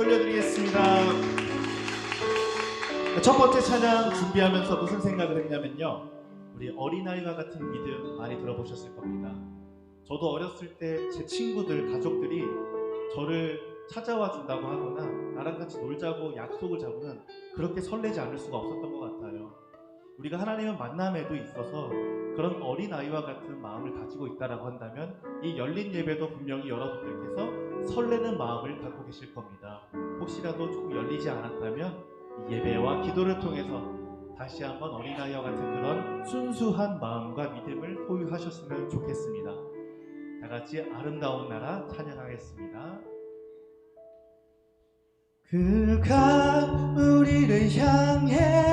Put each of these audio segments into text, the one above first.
돌려드리겠습니다. 첫 번째 찬양 준비하면서 무슨 생각을 했냐면요. 우리 어린아이와 같은 믿음 많이 들어보셨을 겁니다. 저도 어렸을 때 제 친구들, 가족들이 저를 찾아와 준다고 하거나 나랑 같이 놀자고 약속을 잡으면 그렇게 설레지 않을 수가 없었던 것 같아요. 우리가 하나님의 만남에도 있어서 그런 어린아이와 같은 마음을 가지고 있다라고 한다면 이 열린 예배도 분명히 여러분들께서 설레는 마음을 갖고 계실 겁니다. 혹시라도 조금 열리지 않았다면 이 예배와 기도를 통해서 다시 한번 어린아이와 같은 그런 순수한 마음과 믿음을 소유하셨으면 좋겠습니다. 다 같이 아름다운 나라 찬양하겠습니다. 그가 우리를 향해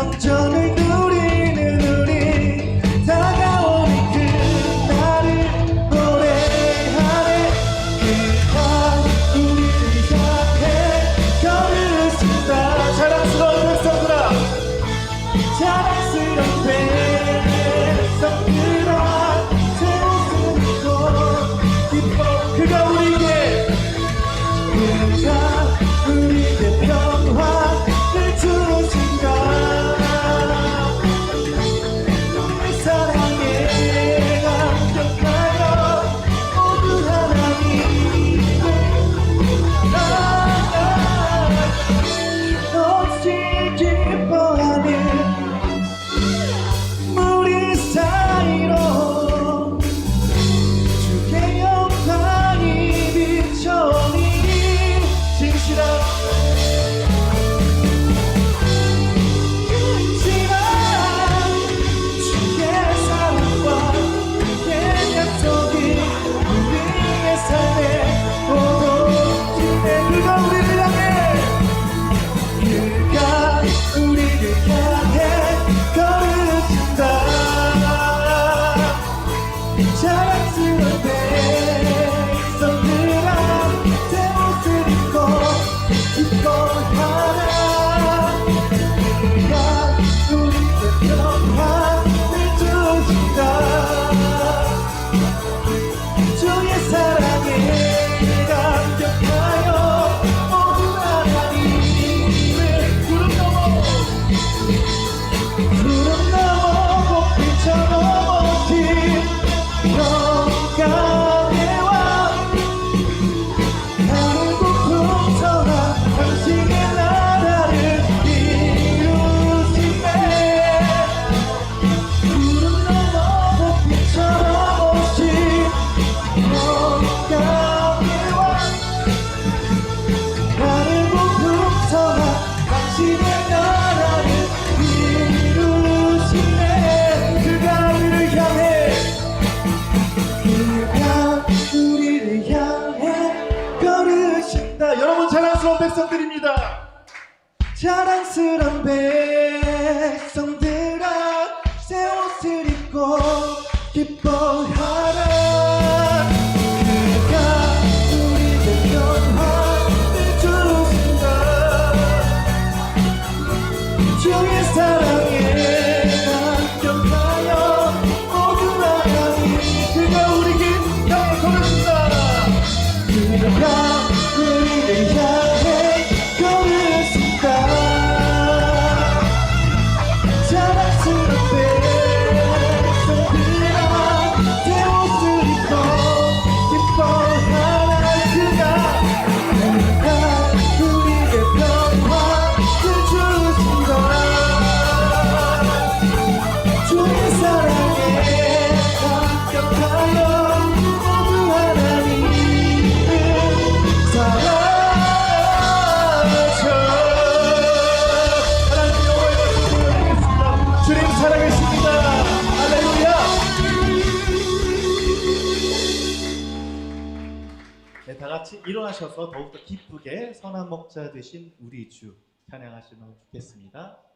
성전을 누 자랑스런 배 다 같이 일어나셔서 더욱더 기쁘게 선한 목자 되신 우리 주 찬양하시면 좋겠습니다.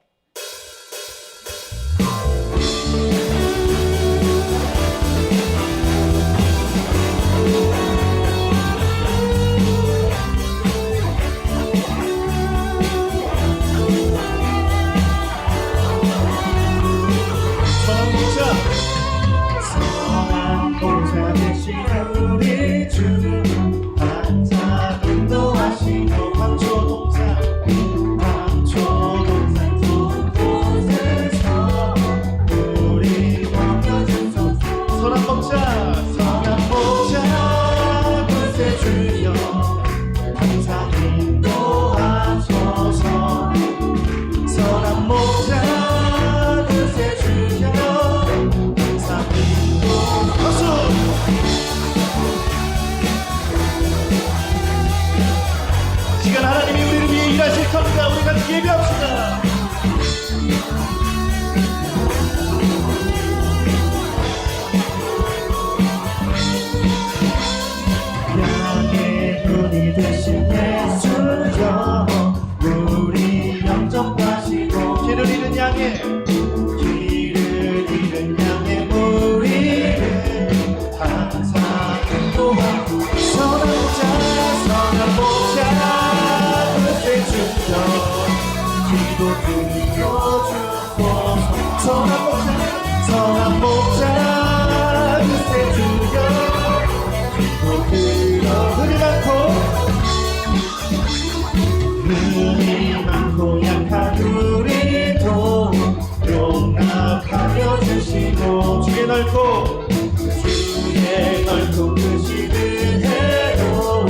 넓고 주의 넓고 크시 은혜로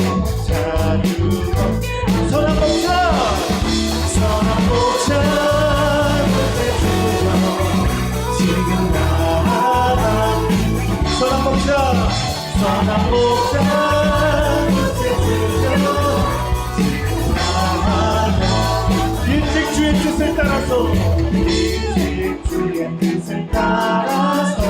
자유로 선한 목자 선한 목자 주여. 지금 나만 선한 목자 선한 목자 주여. 지금 나만 일찍 주의 뜻을 따라서 일찍 주의 뜻을 따라서.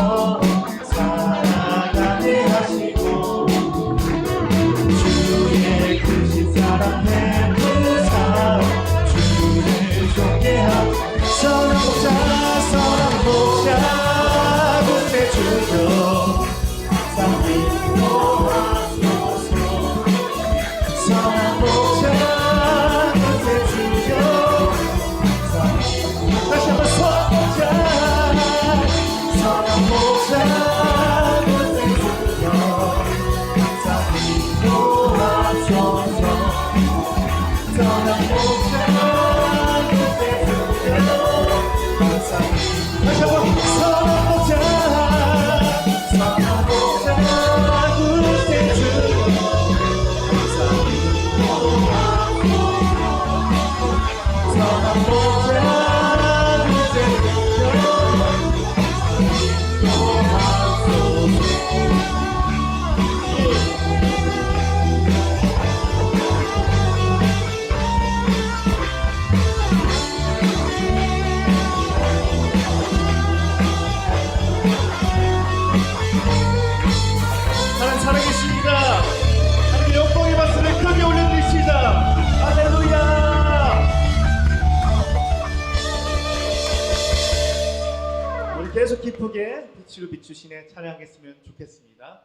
예쁘게 빛으로 비추시네 찬양했으면 좋겠습니다.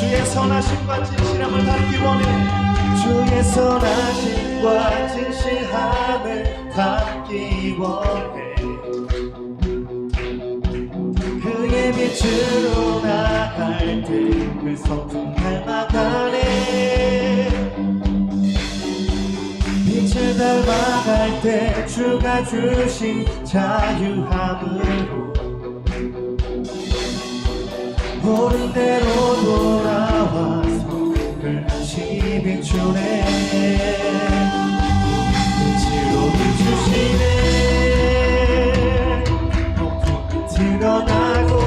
주의 선하심과 진실함을 담기 원해 주의 선하심과 진실함을 담기 원해 빛으로 나갈 때 그 성품 닮아가네 빛을 닮아갈 때 주가 주신 자유함으로 옳은 대로 돌아와서 끝없이 비추네. 빛으로 비추시네. 모두 드러나고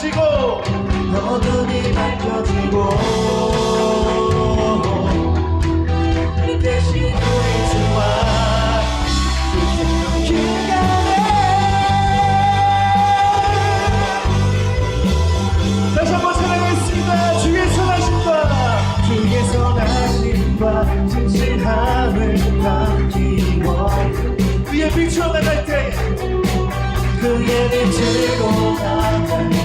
밝혀지고. 어둠이 밝혀지고 주와 길가에 다시 한번 사랑했습니다. 주의 선하심과 주의 선하심과 진실함을 담기 원 그의 빛으로 나갈 때 그의 빛으로 나갈 때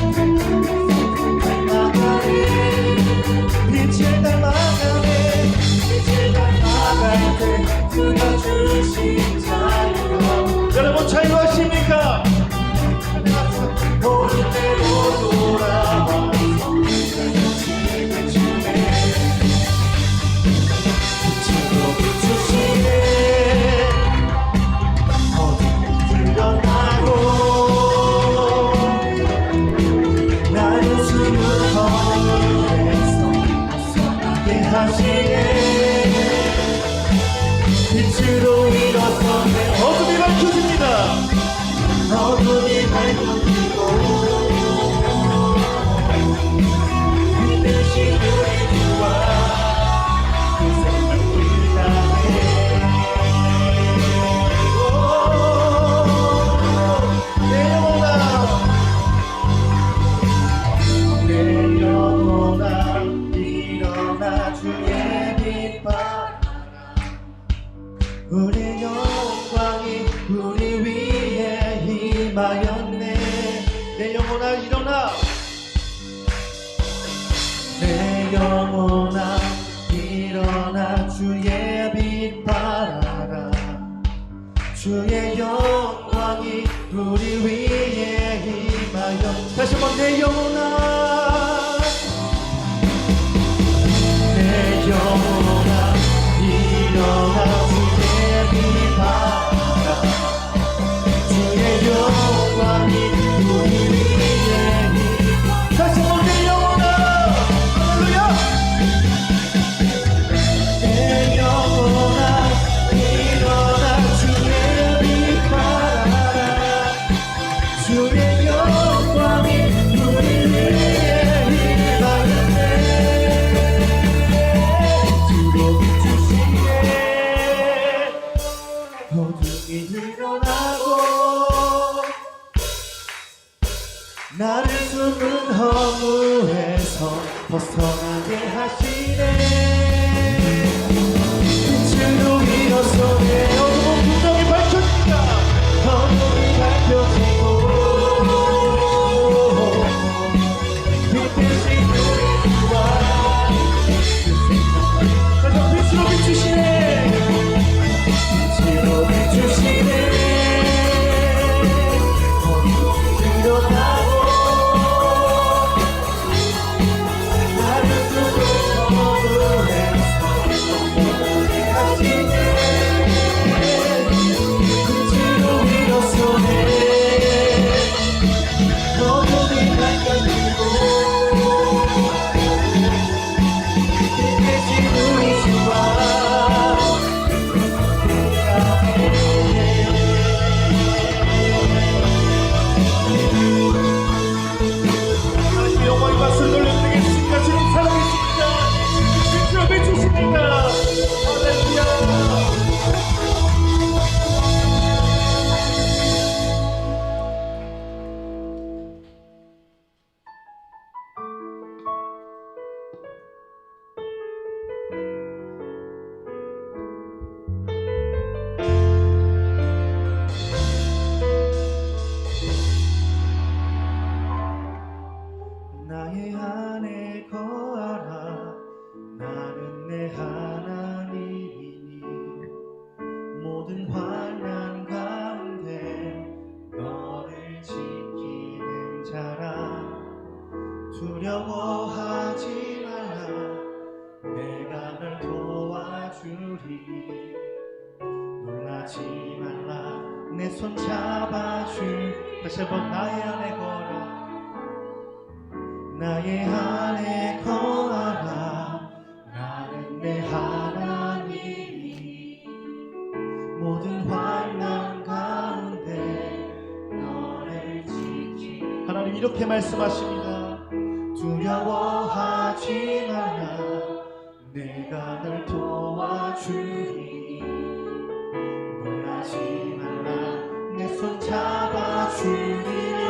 다시 한번 내 영혼아 나를 숨은 허무에서 벗어나게 하시네 이렇게 말씀하십니다. 두려워하지 말라. 내가 널 도와주리. 놀라지 말라. 내 손 잡아주리.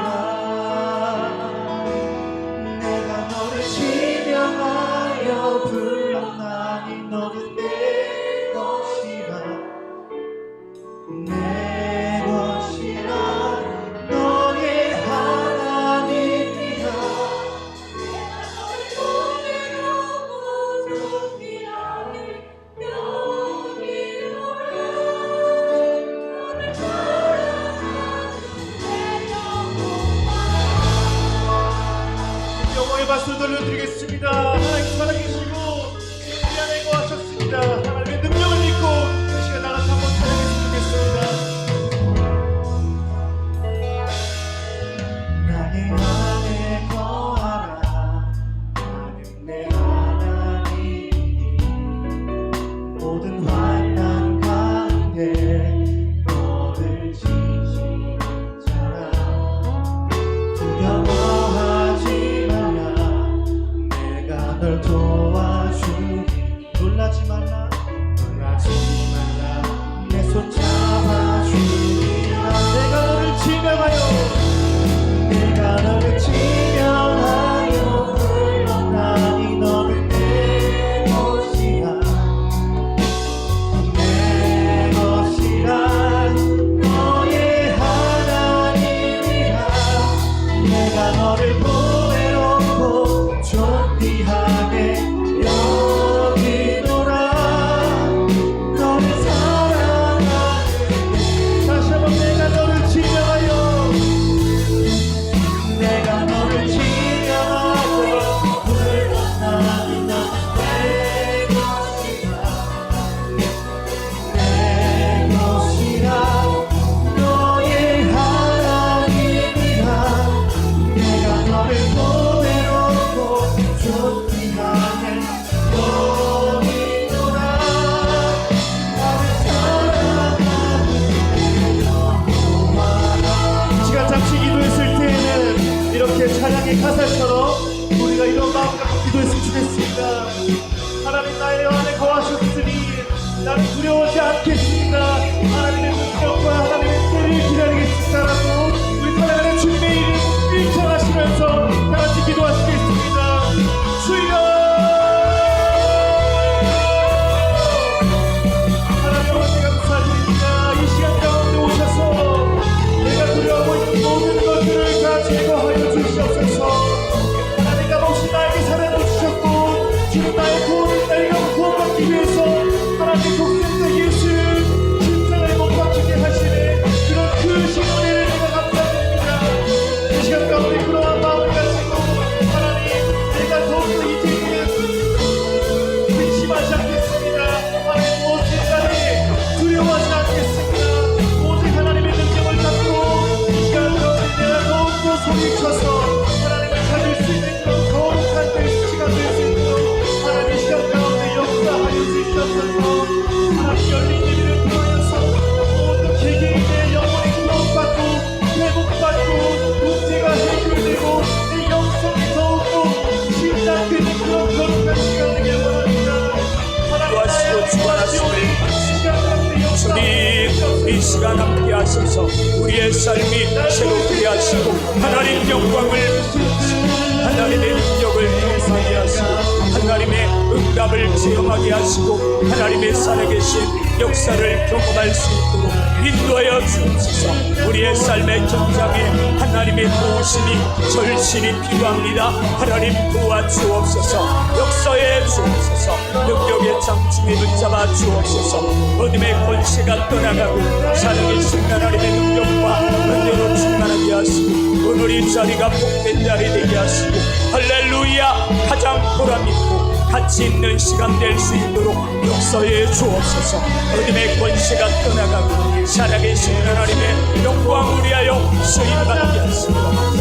인도하여 주옵소서 우리의 삶의 경장에 하나님의 도우심이 절실히 필요합니다. 하나님 도와주옵소서. 역사에 주옵소서. 능력의 장중에 붙잡아 주옵소서. 어둠의 권세가 떠나가고 살아계신 하나님의 능력과 은혜로 충만하게 하시고 오늘 이 자리가 복된 자리 되게 하시고 할렐루야! 가장 보람있고 가치 있는 시간 될 수 있도록 역사에 주옵소서. 어둠의 권세가 떠나가고 살아계신 하나님의 영광 우리하여 수임받게 하시고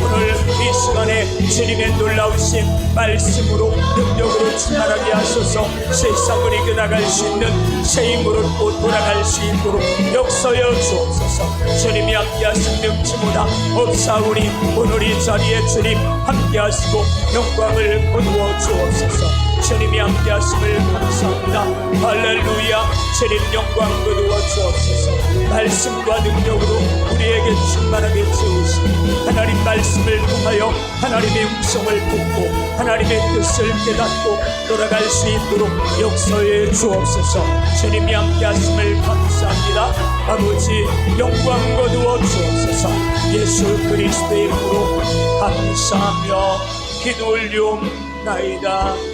오늘 이 시간에 주님의 놀라우신 말씀으로 능력으로 충만하게 하소서. 세상을 이겨나갈 수 있는 새 힘으로 또 돌아갈 수 있도록 역사여 주옵소서. 주님이 함께 하신 능치보다 없사오니 오늘 이 자리에 주님 함께 하시고 영광을 거두어 주옵소서 주님이 함께 하심을 감사합니다. 할렐루야. 주님 영광 거두어 주옵소서. 말씀과 능력으로 우리에게 충만하게 채우시고 하나님 말씀을 통하여 하나님의 음성을 듣고 하나님의 뜻을 깨닫고 돌아갈 수 있도록 역사해 주옵소서. 주님이 함께 하심을 감사합니다. 아버지 영광 거두어 주옵소서. 예수 그리스도의 이름으로 감사하며 기도 올리옵나이다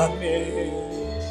아멘